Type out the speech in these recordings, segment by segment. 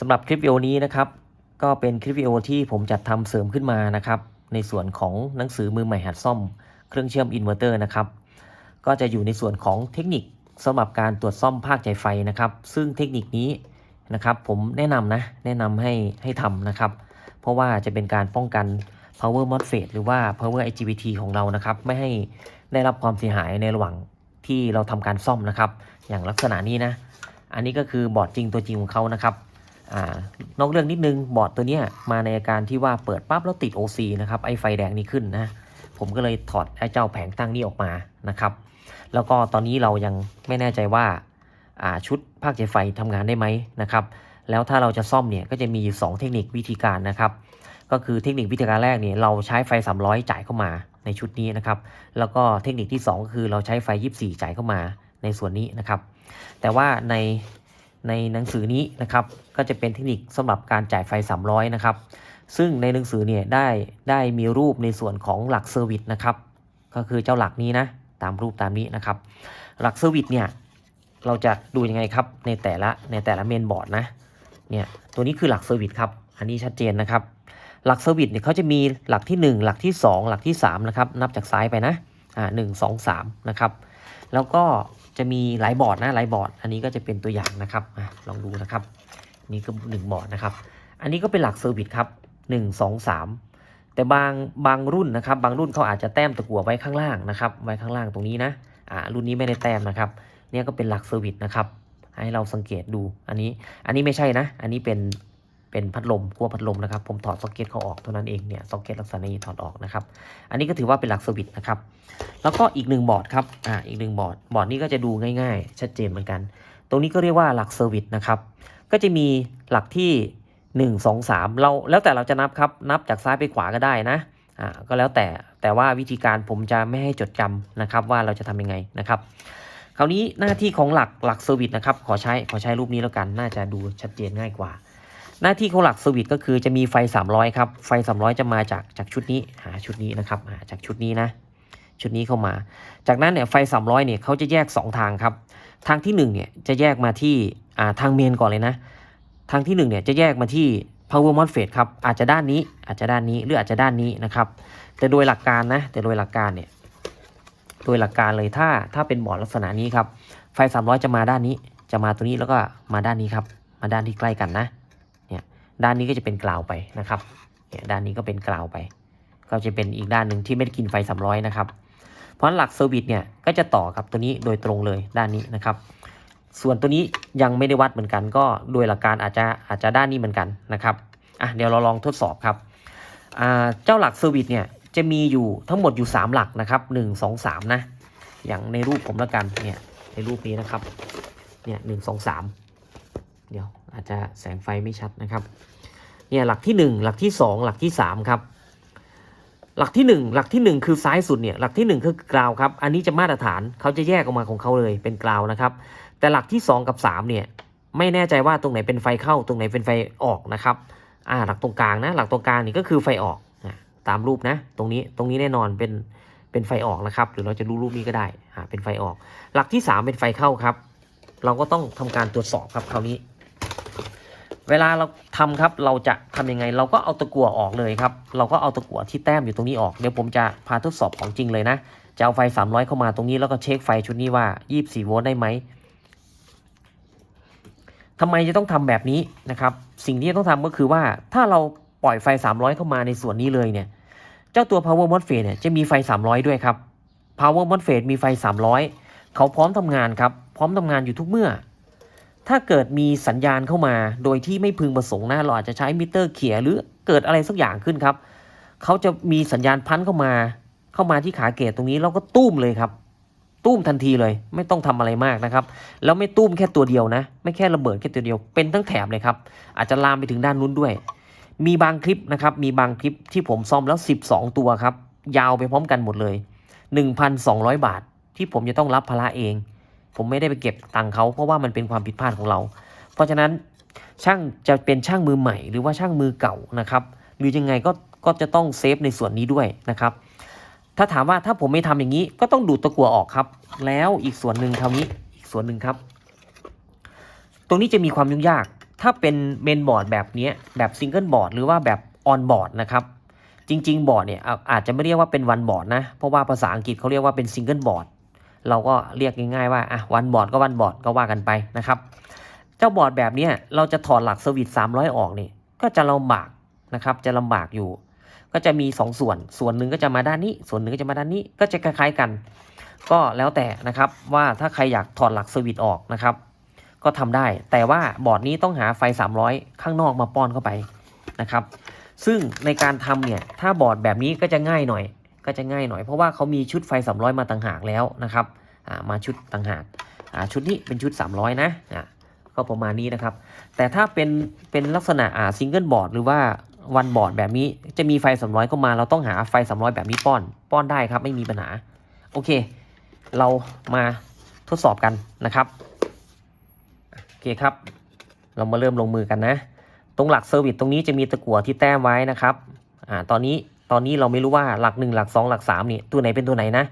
สำหรับคลิปวิดีโอนี้นะครับ ก็เป็นคลิปวิดีโอที่ผมจัดทำเสริมขึ้นมานะครับ ในส่วนของหนังสือมือใหม่หัดซ่อม เครื่องเชื่อมอินเวอร์เตอร์นะครับ ก็จะอยู่ในส่วนของเทคนิคสำหรับการตรวจซ่อมภาคจ่ายไฟนะครับ ซึ่งเทคนิคนี้นะครับผมแนะนำนะ แนะนำให้ให้ทำนะครับ เพราะว่าจะเป็นการป้องกัน power MOSFET หรือว่า power IGBT ของเรานะครับ ไม่ให้ได้รับความเสียหายในระหว่างที่เราทำการซ่อมนะครับ อย่างลักษณะนี้นะ อันนี้ก็คือบอร์ดจริงตัวจริงของเขานะครับ นอกเรื่องนิดนึงบอร์ดตัวเนี้ยมาในอาการที่ว่าเปิดปั๊บแล้วติด OC นะครับไอไฟแดงนี้ขึ้นนะผมก็เลยถอดไอ้เจ้าแผงตั้งนี้ออกมานะครับ แล้วก็ตอนนี้เรายังไม่แน่ใจว่าอ่าชุดภาคใจไฟทำงานได้ไหมนะครับ แล้วถ้าเราจะซ่อมเนี่ยก็จะมีอยู่2เทคนิควิธีการนะครับ ก็คือเทคนิควิธีการแรกเนี่ยเราใช้ไฟ 300 จ่ายเข้ามาในชุดนี้นะครับ แล้วก็เทคนิคที่ 2 ก็คือเราใช้ไฟ 24 จ่ายเข้ามาในส่วนนี้นะครับ แต่ว่าใน ในหนังสือนี้นะครับ ก็จะเป็นเทคนิคสำหรับการจ่ายไฟ 300 นะครับ ซึ่งในหนังสือเนี่ยได้ได้มีรูปในส่วนของหลักเซอร์วิสนะครับ ก็คือเจ้าหลักนี้นะตามรูปตามนี้นะครับ หลักเซอร์วิสเนี่ยเราจะดูยังไงครับในแต่ละในแต่ละเมนบอร์ดนะเนี่ยตัวนี้คือหลักเซอร์วิสครับ อันนี้ชัดเจนนะครับ หลักเซอร์วิสเนี่ยเขาจะมีหลักที่ 1 หลักที่ 2 หลักที่3นะครับนับจากซ้ายไปนะอ่าหนึ่งสองสามนะครับ แล้วก็ จะมีหลายบอร์ดนะหลายบอร์ด อันนี้ก็จะเป็นตัวอย่างนะครับลองดูนะครับ นี่ก็หนึ่งบอร์ดนะครับ อันนี้ก็เป็นหลักเซอร์วิสครับหนึ่งสองสามแต่บางบางรุ่นนะครับ บางรุ่นเขาอาจจะแต้มตะกั่วไว้ข้างล่างนะครับ ไว้ข้างล่างตรงนี้นะอ่ารุ่นนี้ไม่ได้แต้มนะครับ เนี่ยก็เป็นหลักเซอร์วิสนะครับ ให้เราสังเกตดูอันนี้ อันนี้ไม่ใช่นะ อันนี้เป็น เป็นพัดลมขั้วพัดลมนะครับ ผมถอดซ็อกเก็ตเขาออกเท่านั้นเองเนี่ยซ็อกเก็ตลักษณะนี้ถอดออกนะครับ อันนี้ก็ถือว่าเป็นหลักเซอร์วิสนะครับ แล้วก็อีกหนึ่งบอร์ดครับอ่าอีกหนึ่งบอร์ดบอร์ดนี้ก็จะดูง่ายๆ ชัดเจนเหมือนกัน ตรงนี้ก็เรียกว่าหลักเซอร์วิสนะครับก็จะมีหลักที่ 1 2 3 เราแล้วแต่เราจะนับครับนับจากซ้ายไปขวาก็ได้นะอ่าก็แล้วแต่แต่ว่าวิธีการผมจะไม่ให้จดจำนะครับ ว่าเราจะทำยังไงนะครับ คราวนี้หน้าที่ของหลักหลักเซอร์วิสนะครับ ขอใช้ขอใช้รูปนี้แล้วกันน่าจะดูชัดเจนง่ายกว่า หน้าที่ของหลักเซอร์วิสก็คือจะมีไฟ 300 ครับ ไฟ 300 จะมาจากจากชุดนี้หาชุดนี้นะครับาจากชุดนี้นะชุดนี้เข้ามา จากนั้นเนี่ยไฟ 300 เนี่ยเขาจะแยก 2 ทางครับ ทางที่1เนี่ยจะแยกมาที่ทางเมนก่อนเลยนะ ทางที่1เนี่ยจะแยกมาที่ power MOSFET ครับ อาจจะด้านนี้ อาจจะด้านนี้ หรืออาจจะด้านนี้นะครับ แต่โดยหลักการนะ แต่โดยหลักการเนี่ย โดยหลักการเลยถ้าถ้าเป็นบอร์ดลักษณะนี้ครับ ไฟ 300 จะมาด้านนี้ จะมาตัวนี้แล้วก็มาด้านนี้ครับ มาด้านที่ใกล้กันนะ ด้านนี้ก็จะเป็นกราวไปนะครับเนี่ยด้านนี้ก็เป็นกราวไป ก็จะเป็นอีกด้านหนึ่งที่ไม่ได้กินไฟ300นะครับ เพราะฉะนั้นหลักเซอร์วิสเนี่ยก็จะต่อกับตัวนี้โดยตรงเลยด้านนี้นะครับ ส่วนตัวนี้ยังไม่ได้วัดเหมือนกัน ก็โดยหลักการอาจจะอาจจะด้านนี้เหมือนกันนะครับอะเดี๋ยวเราลองทดสอบครับเจ้าหลักเซอร์วิสเนี่ยจะมีอยู่ทั้งหมดอยู่ 3 หลักนะครับ 1 2 3 นะ อย่างในรูปผมแล้วกันเนี่ยในรูปนี้นะครับเนี่ยหนึ่งสองสามเดี๋ยว อาจจะแสงไฟไม่ชัดนะครับเนี่ยหลักที่ 1 หลักที่ 2 หลักที่ 3 ครับ หลักที่ 1 หลักที่ 1 คือซ้ายสุดเนี่ยหลักที่ 1 คือกราวครับ อันนี้จะมาตรฐานเขาจะแยกออกมาของเขาเลยเป็นกราวนะครับ แต่หลักที่ 2 กับ 3 เนี่ยไม่แน่ใจว่าตรงไหนเป็นไฟเข้าตรงไหนเป็นไฟออกนะครับอ่าหลักตรงกลางนะ หลักตรงกลางนี่ก็คือไฟออกอะตามรูปนะ ตรงนี้ตรงนี้แน่นอนเป็นเป็นไฟออกนะครับ หรือเราจะดูรูปนี้ก็ได้อ่าเป็นไฟออก หลักที่ 3 เป็นไฟเข้าครับ เราก็ต้องทำการตรวจสอบครับคราวนี้ เวลาเราทำครับเราจะทำยังไง เราก็เอาตะกั่วออกเลยครับ เราก็เอาตะกั่วที่แต้มอยู่ตรงนี้ออกเดี๋ยวผมจะพาทดสอบของจริงเลยนะจะเอาไฟ 300 เข้ามาตรงนี้แล้วก็เช็คไฟชุดนี้ว่า 24 โวลต์ได้ไหมทำไมจะต้องทำแบบนี้นะครับ สิ่งที่ต้องทำก็คือว่าถ้าเราปล่อยไฟ 300 เข้ามาในส่วนนี้เลยเนี่ย เจ้าตัว power MOSFET เนี่ยจะมีไฟ 300 ด้วยครับ power MOSFET มีไฟ 300 เขาพร้อมทำงานครับ พร้อมทำงานอยู่ทุกเมื่อ ถ้าเกิดมีสัญญาณเข้ามา โดยที่ไม่พึงประสงค์นะเราอาจจะใช้มิเตอร์เขียหรือเกิดอะไรสักอย่างขึ้นครับเขาจะมีสัญญาณพันเข้ามา เข้ามาที่ขาเกตตรงนี้แล้วก็ตุ้มเลยครับ ตุ้มทันทีเลย ไม่ต้องทำอะไรมากนะครับ แล้วไม่ตุ้มแค่ตัวเดียวนะ ไม่แค่ระเบิดแค่ตัวเดียวเป็นทั้งแถบเลยครับ อาจจะลามไปถึงด้านนู้นด้วย มีบางคลิปนะครับ มีบางคลิปที่ผมซ่อมแล้ว 12 ตัวครับ ยาวไปพร้อมกันหมดเลย 1,200 บาท ที่ผมจะต้องรับภาระเอง ผมไม่ได้ไปเก็บตังค์เขาเพราะว่ามันเป็นความผิดพลาดของเรา เพราะฉะนั้นช่างจะเป็นช่างมือใหม่ หรือว่าช่างมือเก่านะครับ หรือยังไงก็ก็จะต้องเซฟในส่วนนี้ด้วยนะครับ ถ้าถามว่าถ้าผมไม่ทำอย่างนี้ ก็ต้องดูดตะกั่วออกครับ แล้วอีกส่วนหนึ่งเท่านี้อีกส่วนหนึ่งครับ ตรงนี้จะมีความยุ่งยาก ถ้าเป็นเมนบอร์ดแบบนี้แบบซิงเกิลบอร์ดหรือว่าแบบออนบอร์ดนะครับจริง ๆ บอร์ดเนี่ยอาจจะไม่เรียกว่าเป็นวันบอร์ดนะ เพราะว่าภาษาอังกฤษเขาเรียกว่าเป็นซิงเกิลบอร์ด เราก็เรียกง่ายๆว่าอะวันบอร์ดก็วันบอร์ดก็ว่ากันไปนะครับ เจ้าบอร์ดแบบนี้เราจะถอดหลักสวิตช์300 ออกนี่ก็จะลำบากนะครับจะลำบากอยู่ ก็จะมี 2 ส่วน ส่วนหนึ่งก็จะมาด้านนี้ ส่วนหนึ่งก็จะมาด้านนี้ก็จะคล้ายๆกัน ก็แล้วแต่นะครับว่าถ้าใครอยากถอดหลักสวิตช์ออกนะครับ ก็ทำได้ แต่ว่าบอร์ดนี้ต้องหาไฟ 300 ข้างนอกมาป้อนเข้าไปนะครับ ซึ่งในการทำเนี่ยถ้าบอร์ดแบบนี้ก็จะง่ายหน่อย ก็จะง่ายหน่อยเพราะว่าเขามีชุดไฟ 300 มาต่างหากแล้วนะครับมาชุดต่างหากชุดนี้เป็นชุด 300 นะอ่าก็ประมาณนี้นะครับ แต่ถ้าเป็นเป็นลักษณะอ่าซิงเกิลบอร์ดหรือว่าวันบอร์ดแบบนี้จะมีไฟ 300เข้ามาเราต้องหาไฟ 300 แบบนี้ป้อน ป้อนได้ครับไม่มีปัญหา โอเค เรามาทดสอบกันนะครับโอเคครับ เรามาเริ่มลงมือกันนะ ตรงหลักเซอร์วิสตรงนี้จะมีตะกั่วที่แต้มไว้นะครับอ่าตอนนี้ ตอนนี้เราไม่รู้ว่าหลัก 1 หลัก 2 หลัก3นี่ตัวไหนเป็นตัวไหนนะ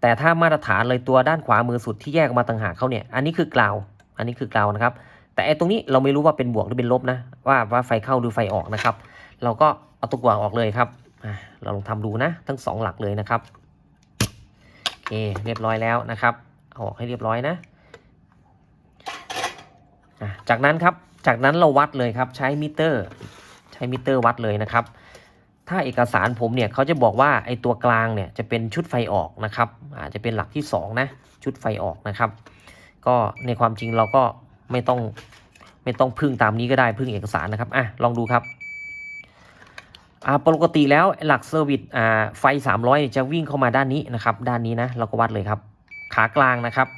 แต่ถ้ามาตรฐานเลยตัวด้านขวามือสุดที่แยกออกมาต่างหากเขาเนี่ย อันนี้คือกราว อันนี้คือกราวนะครับ แต่ไอ้ตรงนี้เราไม่รู้ว่าเป็นบวกหรือเป็นลบนะ ว่าว่าไฟเข้าหรือไฟออกนะครับ เราก็เอาตะกั่วออกเลยครับ เราลองทำดูนะ ทั้งสองหลักเลยนะครับโอเคเรียบร้อยแล้วนะครับเอาออกให้เรียบร้อยนะ จากนั้นครับ จากนั้นเราวัดเลยครับ ใช้มิเตอร์ ใช้มิเตอร์วัดเลยนะครับ ถ้าเอกสารผมเนี่ยเขาจะบอกว่าไอ้ตัวกลางเนี่ยจะเป็นชุดไฟออกนะครับอาจจะเป็นหลักที่2นะชุดไฟออกนะครับ ก็ในความจริงเราก็ไม่ต้องไม่ต้องพึ่งตามนี้ก็ได้พึ่งเอกสารนะครับอะลองดูครับอ่าปกติแล้วหลักเซอร์วิสอ่าไฟ 300เนี่ยจะวิ่งเข้ามาด้านนี้นะครับด้านนี้นะเราก็วัดเลยครับ ขากลางนะครับ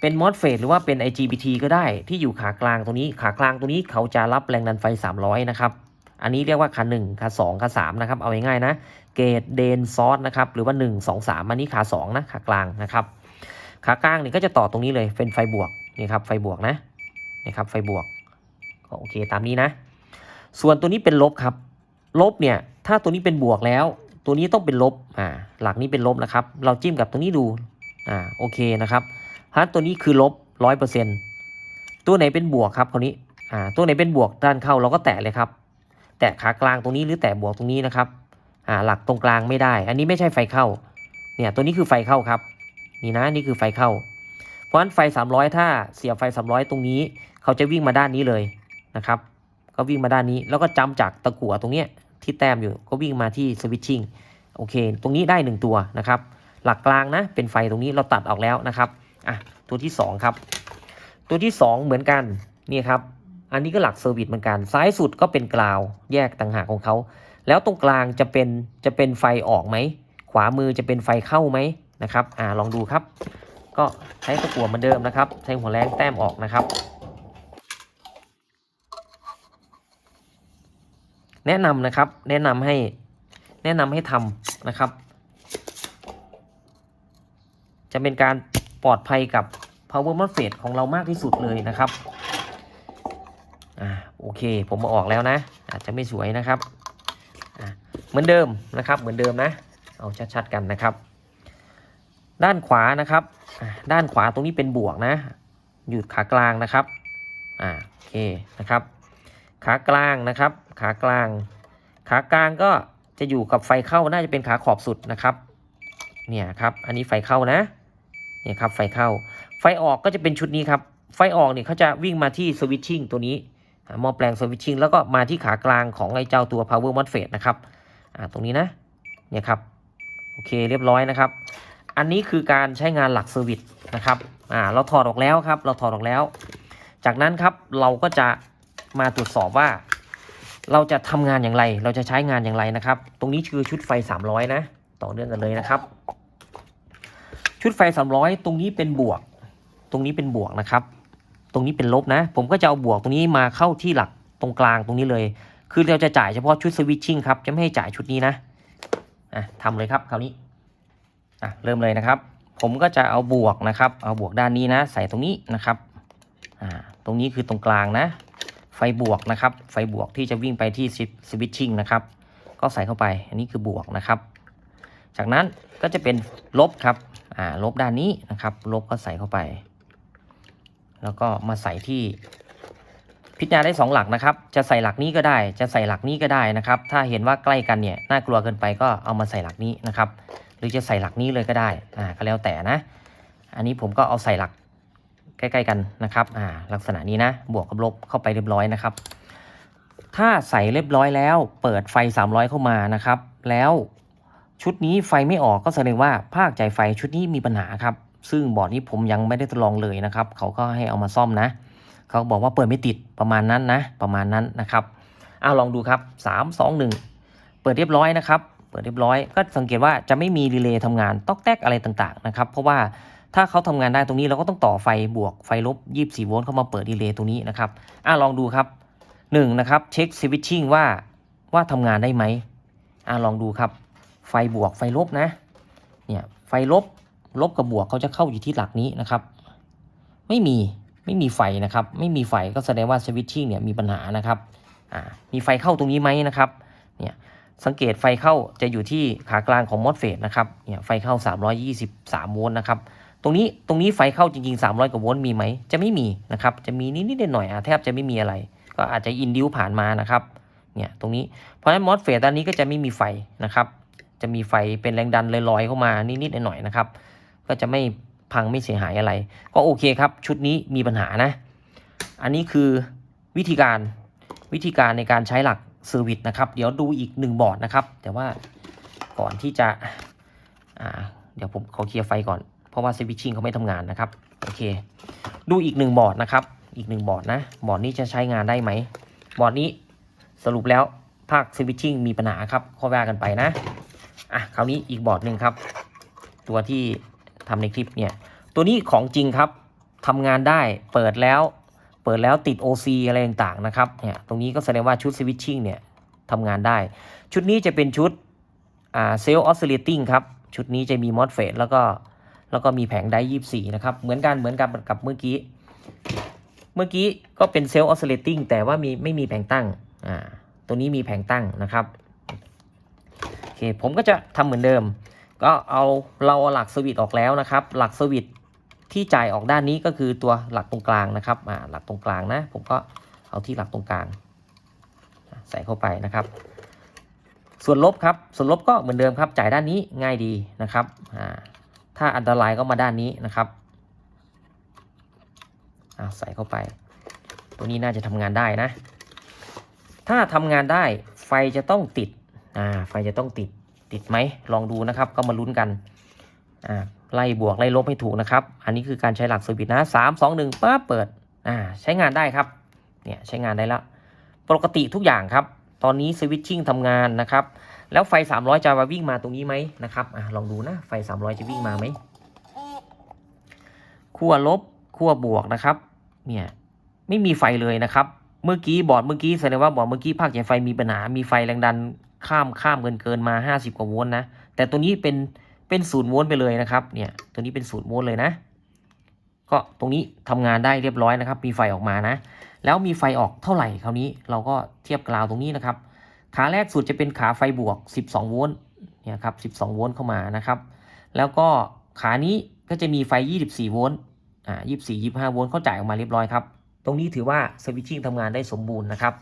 เป็นมอสเฟตหรือว่าเป็น IGBT ก็ได้ที่อยู่ขากลางตรงนี้ขากลางตรงนี้เขาจะรับแรงดันไฟ 300 นะครับ อันนี้เรียกว่าขา1ขา2ขา3นะครับ เอาง่ายๆนะ เกตเดนซอสนะครับ หรือว่า 1 2 3 อันนี้ขา2นะขากลางนะครับ ขากลางนี่ก็จะต่อตรงนี้เลย เป็นไฟบวกนี่ครับ ไฟบวกนะนี่ครับ ไฟบวก ก็โอเคตามนี้นะ ส่วนตัวนี้เป็นลบครับ ลบเนี่ย ถ้าตัวนี้เป็นบวกแล้ว ตัวนี้ต้องเป็นลบ อ่า หลักนี้เป็นลบนะครับ เราจิ้มกับตรงนี้ดู อ่า โอเคนะครับฮะตัวนี้คือลบร้อยเปอร์เซ็นตัวไหนเป็นบวกครับคราวนี้ อ่า ตัวไหนเป็นบวกด้านเข้าเราก็แตะเลยครับ แตะขากลางตรงนี้หรือแตะบวกตรงนี้นะครับอ่าหลักตรงกลางไม่ได้ อันนี้ไม่ใช่ไฟเข้าเนี่ยตัวนี้คือไฟเข้าครับ นี่นะนี่คือไฟเข้า เพราะฉะนั้นไฟ 300 ถ้าเสียบไฟ 300 ตรงนี้ เขาจะวิ่งมาด้านนี้เลยนะครับ ก็วิ่งมาด้านนี้แล้วก็จำจากตะกั่วตรงเนี้ยที่แต้มอยู่ก็วิ่งมาที่สวิตชิ่งโอเค ตรงนี้ได้ 1 ตัวนะครับ หลักกลางนะเป็นไฟตรงนี้เราตัดออกแล้วนะครับอะตัวที่ 2 ครับ ตัวที่ 2 เหมือนกันนี่ครับ อันนี้ก็หลักเซอร์วิสเหมือนกัน ซ้ายสุดก็เป็นกราวแยกต่างหากของเขา แล้วตรงกลางจะเป็นจะเป็นไฟออกไหม ขวามือจะเป็นไฟเข้าไหมนะครับ อ่าลองดูครับ ก็ใช้ตะกั่วเหมือนเดิมนะครับ ใช้หัวแรงแต้มออกนะครับ แนะนำนะครับ แนะนำให้ แนะนำให้ทำนะครับ จะเป็นการปลอดภัยกับ power MOSFET ของเรามากที่สุดเลยนะครับ โอเค ผมมาออกแล้วนะ อาจจะไม่สวยนะครับเหมือนเดิมนะครับ เหมือนเดิมนะ เอาชัดๆกันนะครับ ด้านขวานะครับ ด้านขวาตรงนี้เป็นบวกนะอยู่ขากลางนะครับอ่าโอเคนะครับ ขากลางนะครับ ขากลาง ขากลางก็จะอยู่กับไฟเข้าน่าจะเป็นขาขอบสุดนะครับเนี่ยครับ อันนี้ไฟเข้านะเนี่ยครับไฟเข้า ไฟออกก็จะเป็นชุดนี้ครับ ไฟออกเนี่ยเขาจะวิ่งมาที่สวิตชิ่งตัวนี้ หม้อแปลงสวิตชิ่งแล้วก็มาที่ขากลางของไอ้เจ้าตัว power MOSFET นะครับอ่าตรงนี้นะเนี่ยครับโอเคเรียบร้อยนะครับ อันนี้คือการใช้งานหลักเซอร์วิสนะครับอ่าเราถอดออกแล้วครับ เราถอดออกแล้ว จากนั้นครับเราก็จะมาตรวจสอบว่า เราจะทำงานอย่างไร เราจะใช้งานอย่างไรนะครับ ตรงนี้คือชุดไฟ 300 นะ ต่อเนื่องกันเลยนะครับ ชุดไฟ 300 ตรงนี้เป็นบวก ตรงนี้เป็นบวกนะครับ ตรงนี้เป็นลบนะ ผมก็จะเอาบวกตรงนี้มาเข้าที่หลักตรงกลางตรงนี้เลย คือเราจะจ่ายเฉพาะชุดสวิตชิ่งครับ จะไม่ให้จ่ายชุดนี้นะอะทำเลยครับคราวนี้อะเริ่มเลยนะครับ ผมก็จะเอาบวกนะครับ เอาบวกด้านนี้นะ ใส่ตรงนี้นะครับอ่าตรงนี้คือตรงกลางนะ ไฟบวกนะครับ ไฟบวกที่จะวิ่งไปที่สวิตชิ่งนะครับ ก็ใส่เข้าไป อันนี้คือบวกนะครับ จากนั้นก็จะเป็นลบครับอ่าลบด้านนี้นะครับ ลบก็ใส่เข้าไป แล้วก็มาใส่ที่พิจารณาได้สองหลักนะครับ จะใส่หลักนี้ก็ได้ จะใส่หลักนี้ก็ได้นะครับ ถ้าเห็นว่าใกล้กันเนี่ยน่ากลัวเกินไปก็เอามาใส่หลักนี้นะครับ หรือจะใส่หลักนี้เลยก็ได้ อ่า ก็แล้วแต่นะ อันนี้ผมก็เอาใส่หลักใกล้ ๆ กันนะครับ อ่า ลักษณะนี้นะ บวกกับลบเข้าไปเรียบร้อยนะครับ ถ้าใส่เรียบร้อยแล้ว เปิดไฟ 300 เข้ามานะครับ แล้วชุดนี้ไฟไม่ออกก็แสดงว่าภาคจ่ายไฟชุดนี้มีปัญหาครับ ซึ่งบอร์ดนี้ผมยังไม่ได้ทดลองเลยนะครับ เขาก็ให้เอามาซ่อมนะ เขาบอกว่าเปิดไม่ติดประมาณนั้นนะ ประมาณนั้นนะครับอ้าวลองดูครับ 3 2 1 เปิดเรียบร้อยนะครับ เปิดเรียบร้อยก็สังเกตว่าจะไม่มีรีเลย์ทำงานตอกแตกอะไรต่างๆนะครับ เพราะว่าถ้าเขาทำงานได้ตรงนี้เราก็ต้องต่อไฟบวกไฟลบ 24 โวลต์เข้ามาเปิดรีเลย์ตรงนี้นะครับอะลองดูครับ1นะครับเช็คสวิตชิ่งว่าว่าทำงานได้ไหมอะลองดูครับ ไฟบวกไฟลบนะเนี่ยไฟลบ ลบกับบวกเขาจะเข้าอยู่ที่หลักนี้นะครับ ไม่มีไม่มีไฟนะครับ ไม่มีไฟก็แสดงว่าสวิตชิ่งเนี่ยมีปัญหานะครับมีไฟเข้าตรงนี้ไหมนะครับเนี่ยสังเกตไฟเข้าจะอยู่ที่ขากลางของมอสเฟตนะครับเนี่ยไฟเข้า 323 โวลต์นะครับตรงนี้ตรงนี้ไฟเข้าจริง ๆ 300 กว่าโวลต์มีไหมจะไม่มีนะครับจะมีนิดๆหน่อยๆอะแทบจะไม่มีอะไร ก็อาจจะอินดิวผ่านมานะครับเนี่ยตรงนี้เพราะฉะนั้นมอสเฟตด้านนี้ก็จะไม่มีไฟนะครับจะมีไฟเป็นแรงดันลอยๆเข้ามานิดๆหน่อยๆนะครับ ก็จะไม่พังไม่เสียหายอะไร ก็โอเคครับ ชุดนี้มีปัญหานะ อันนี้คือวิธีการวิธีการในการใช้หลักเซอร์วิสนะครับ เดี๋ยวดูอีกหนึ่งบอร์ดนะครับ แต่ว่าก่อนที่จะอ่าเดี๋ยวผมขอเคลียร์ไฟก่อน เพราะว่าสวิตชิ่งเขาไม่ทำงานนะครับ โอเค ดูอีกหนึ่งบอร์ดนะครับ อีกหนึ่งบอร์ดนะ บอร์ดนี้จะใช้งานได้ไหม บอร์ดนี้สรุปแล้วภาคสวิตชิ่งมีปัญหาครับข้อว่ากันไปนะ อะ คราวนี้อีกบอร์ดหนึ่งครับ ตัวที่ ทำในคลิปเนี่ยตัวนี้ของจริงครับทำงานได้เปิดแล้ว เปิดแล้วติด OC อะไรต่างๆนะครับเนี่ยตรงนี้ก็แสดงว่าชุดสวิตชิ่งเนี่ยทำงานได้ ชุดนี้จะเป็นชุดอ่าเซลล์ออสซิเลติ้งครับ ชุดนี้จะมีมอสเฟตแล้วก็แล้วก็มีแผงไดยี่สี่นะครับ เหมือนกันเหมือนกับกับเมื่อกี้ เมื่อกี้ก็เป็นเซลล์ออสซิเลติ้งแต่ว่ามีไม่มีแผงตั้งอ่าตัวนี้มีแผงตั้งนะครับโอเคผมก็จะทำเหมือนเดิม ก็เอาเราเอาหลักสวิตช์ออกแล้วนะครับ หลักสวิตช์ที่จ่ายออกด้านนี้ก็คือตัวหลักตรงกลางนะครับอ่าหลักตรงกลางนะ ผมก็เอาที่หลักตรงกลาง ใส่เข้าไปนะครับ ส่วนลบครับส่วนลบก็เหมือนเดิมครับจ่ายด้านนี้ง่ายดีนะครับอ่าถ้าอันตรายก็มาด้านนี้นะครับอ่าใส่เข้าไป ตัวนี้น่าจะทำงานได้นะ ถ้าทำงานได้ไฟจะต้องติดอ่าไฟจะต้องติด ติดไหมลองดูนะครับ ก็มาลุ้นกันอ่าไล่บวกไล่ลบให้ถูกนะครับ อันนี้คือการใช้หลักสวิตช์นะสามสองหนึ่งปั๊บเปิดอ่าใช้งานได้ครับเนี่ยใช้งานได้แล้วปกติทุกอย่างครับ ตอนนี้สวิตชิ่งทำงานนะครับ แล้วไฟ 300 จะมาวิ่งมาตรงนี้ไหมนะครับอลองดูนะไฟ 300 จะวิ่งมาไหมขั้วลบขั้วบวกนะครับเนี่ยไม่มีไฟเลยนะครับ เมื่อกี้บอร์ดเมื่อกี้แสดงว่าบอร์ดเมื่อกี้ภาคใหญ่ไฟมีปัญหามีไฟแรงดัน ข้ามข้ามเกินเกินมา 50 กว่าโวลต์นะ แต่ตัวนี้เป็นเป็นศูนย์โวลต์ไปเลยนะครับ เนี่ย ตัวนี้เป็นศูนย์โวลต์เลยนะ ก็ตรงนี้ทำงานได้เรียบร้อยนะครับ มีไฟออกมานะ แล้วมีไฟออกเท่าไหร่คราวนี้ เราก็เทียบกราวตรงนี้นะครับ ขาแรกสุดจะเป็นขาไฟบวก 12 โวลต์ เนี่ยครับ 12 โวลต์เข้ามานะครับ แล้วก็ขานี้ก็จะมีไฟ 24 โวลต์ อ่า 24 25 โวลต์เขาจ่ายออกมาเรียบร้อยครับ ตรงนี้ถือว่าสวิตชิ่งทำงานได้สมบูรณ์นะครับ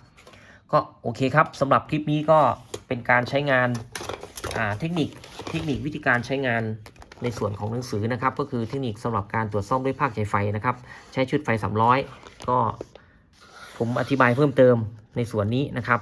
ก็โอเคครับสำหรับคลิปนี้ก็เป็นการใช้งานาเทคนิคเทคนิควิธีการใช้งานในส่วนของหนังสือนะครับ ก็คือเทคนิคสำหรับการตรวจซ่อมด้วยภาคใช้ไฟนะครับ ใช้ชุดไฟ 300 ก็ผมอธิบายเพิ่มเติมในส่วนนี้นะครับ